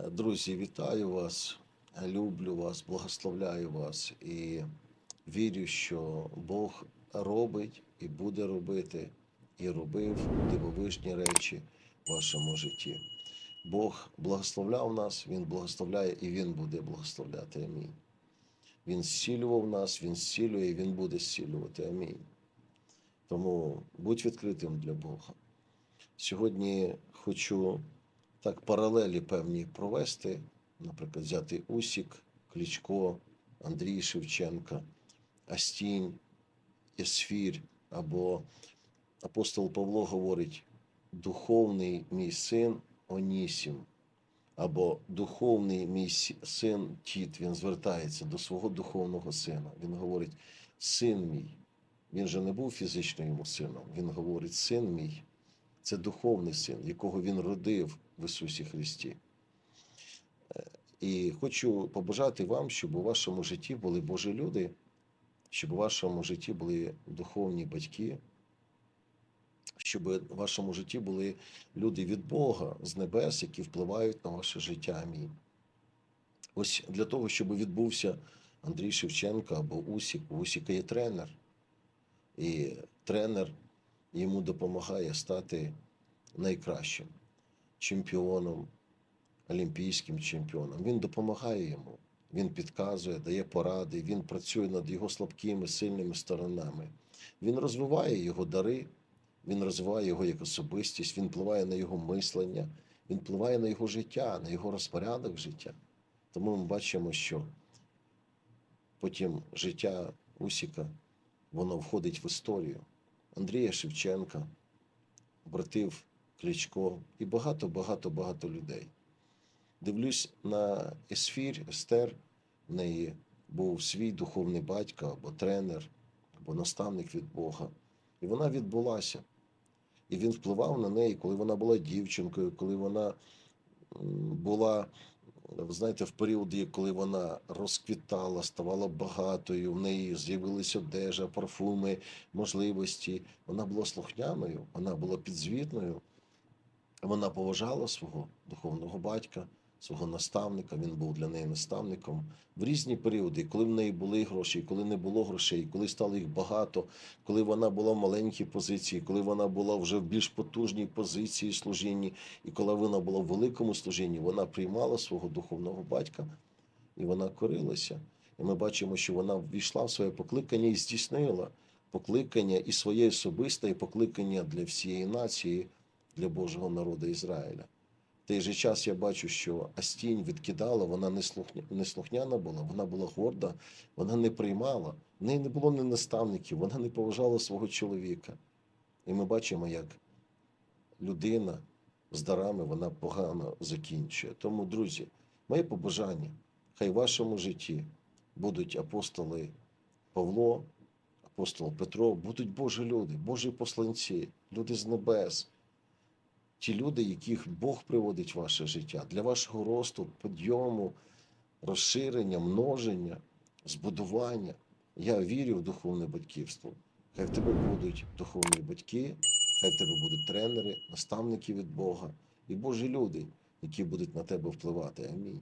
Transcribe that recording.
Друзі, вітаю вас, люблю вас, благословляю вас і вірю, що Бог робить і буде робити, і робив дивовижні речі в вашому житті. Бог благословляв нас, Він благословляє і Він буде благословляти. Амінь. Він зцілював нас, Він зцілює і Він буде зцілювати. Амінь. Тому будь відкритим для Бога. Сьогодні хочу так паралелі певні провести, наприклад, взяти Усік, Клічко, Андрій Шевченка, Астінь, Есфір, або апостол Павло говорить: духовний мій син Онісім, або духовний мій син Тіт. Він звертається до свого духовного сина. Він говорить: син мій. Він же не був фізично йому сином. Він говорить: син мій. Це духовний син, якого він родив в Ісусі Христі. Е, І хочу побажати вам, щоб у вашому житті були Божі люди, щоб у вашому житті були духовні батьки, щоб у вашому житті були люди від Бога з небес, які впливають на ваше життя. Амінь. Ось для того, щоб відбувся Андрій Шевченко або Усік, у Усіка є тренер. І тренер йому допомагає стати найкращим чемпіоном, олімпійським чемпіоном. Він допомагає йому, він підказує, дає поради, він працює над його слабкими, сильними сторонами. Він розвиває його дари, він розвиває його як особистість, він впливає на його мислення, він впливає на його життя, на його розпорядок життя. Тому ми бачимо, що потім життя Усіка воно входить в історію. Андрія Шевченка, братив Кличко і багато, багато, багато людей. Дивлюсь на Есфір, Естер, в неї був свій духовний батько або тренер, або наставник від Бога. І вона відбулася. І він впливав на неї, коли вона була дівчинкою, коли вона була, ви знаєте, в періоди, коли вона розквітала, ставала багатою, в неї з'явилися одежа, парфуми, можливості. Вона була слухняною, вона була підзвітною. Вона поважала свого духовного батька, свого наставника. Він був для неї наставником в різні періоди, коли в неї були гроші, коли не було грошей, коли стало їх багато, коли вона була в маленькій позиції, коли вона була вже в більш потужній позиції служінні, і коли вона була в великому служінні, вона приймала свого духовного батька і вона корилася. І ми бачимо, що вона ввійшла в своє покликання і здійснила покликання і своє особисте, і покликання для всієї нації, для Божого народу Ізраїля. В той же час я бачу, що Астінь відкидала, вона не слухняна була, вона була горда, вона не приймала, в неї не було ні наставників, вона не поважала свого чоловіка. І ми бачимо, як людина з дарами вона погано закінчує. Тому, друзі, моє побажання, хай в вашому житті будуть апостоли Павло, апостол Петро, будуть Божі люди, Божі посланці, люди з небес. Ті люди, яких Бог приводить в ваше життя для вашого росту, підйому, розширення, множення, збудування. Я вірю в духовне батьківство. Хай в тебе будуть духовні батьки, хай в тебе будуть тренери, наставники від Бога і Божі люди, які будуть на тебе впливати. Амінь.